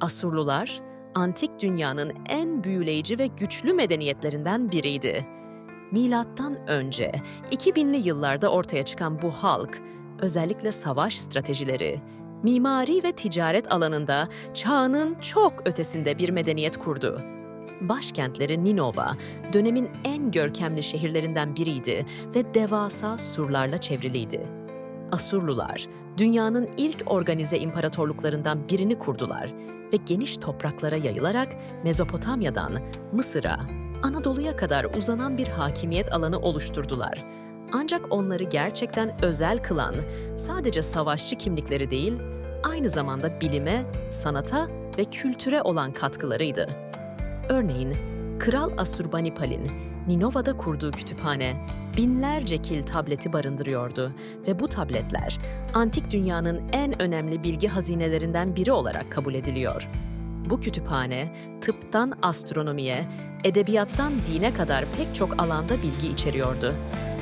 Asurlular, antik dünyanın en büyüleyici ve güçlü medeniyetlerinden biriydi. Milattan önce 2000'li yıllarda ortaya çıkan bu halk, özellikle savaş stratejileri, mimari ve ticaret alanında çağının çok ötesinde bir medeniyet kurdu. Başkentleri Ninova, dönemin en görkemli şehirlerinden biriydi ve devasa surlarla çevriliydi. Asurlular, dünyanın ilk organize imparatorluklarından birini kurdular ve geniş topraklara yayılarak Mezopotamya'dan Mısır'a, Anadolu'ya kadar uzanan bir hakimiyet alanı oluşturdular. Ancak onları gerçekten özel kılan sadece savaşçı kimlikleri değil, aynı zamanda bilime, sanata ve kültüre olan katkılarıydı. Örneğin, Kral Asurbanipal'in Ninova'da kurduğu kütüphane binlerce kil tableti barındırıyordu ve bu tabletler antik dünyanın en önemli bilgi hazinelerinden biri olarak kabul ediliyor. Bu kütüphane tıptan astronomiye, edebiyattan dine kadar pek çok alanda bilgi içeriyordu.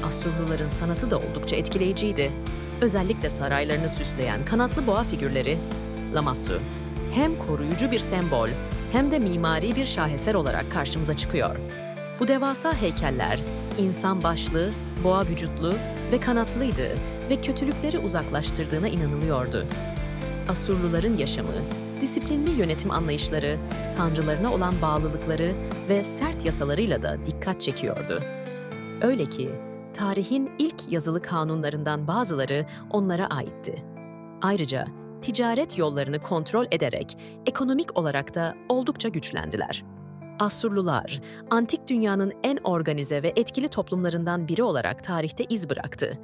Asurluların sanatı da oldukça etkileyiciydi. Özellikle saraylarını süsleyen kanatlı boğa figürleri, Lamassu, hem koruyucu bir sembol hem de mimari bir şaheser olarak karşımıza çıkıyor. Bu devasa heykeller, insan başlı, boğa vücutlu ve kanatlıydı ve kötülükleri uzaklaştırdığına inanılıyordu. Asurluların yaşamı, disiplinli yönetim anlayışları, tanrılarına olan bağlılıkları ve sert yasalarıyla da dikkat çekiyordu. Öyle ki tarihin ilk yazılı kanunlarından bazıları onlara aitti. Ayrıca ticaret yollarını kontrol ederek ekonomik olarak da oldukça güçlendiler. Asurlular, antik dünyanın en organize ve etkili toplumlarından biri olarak tarihte iz bıraktı.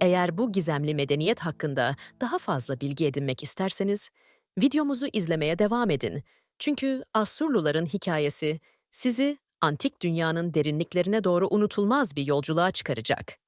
Eğer bu gizemli medeniyet hakkında daha fazla bilgi edinmek isterseniz, videomuzu izlemeye devam edin. Çünkü Asurluların hikayesi sizi antik dünyanın derinliklerine doğru unutulmaz bir yolculuğa çıkaracak.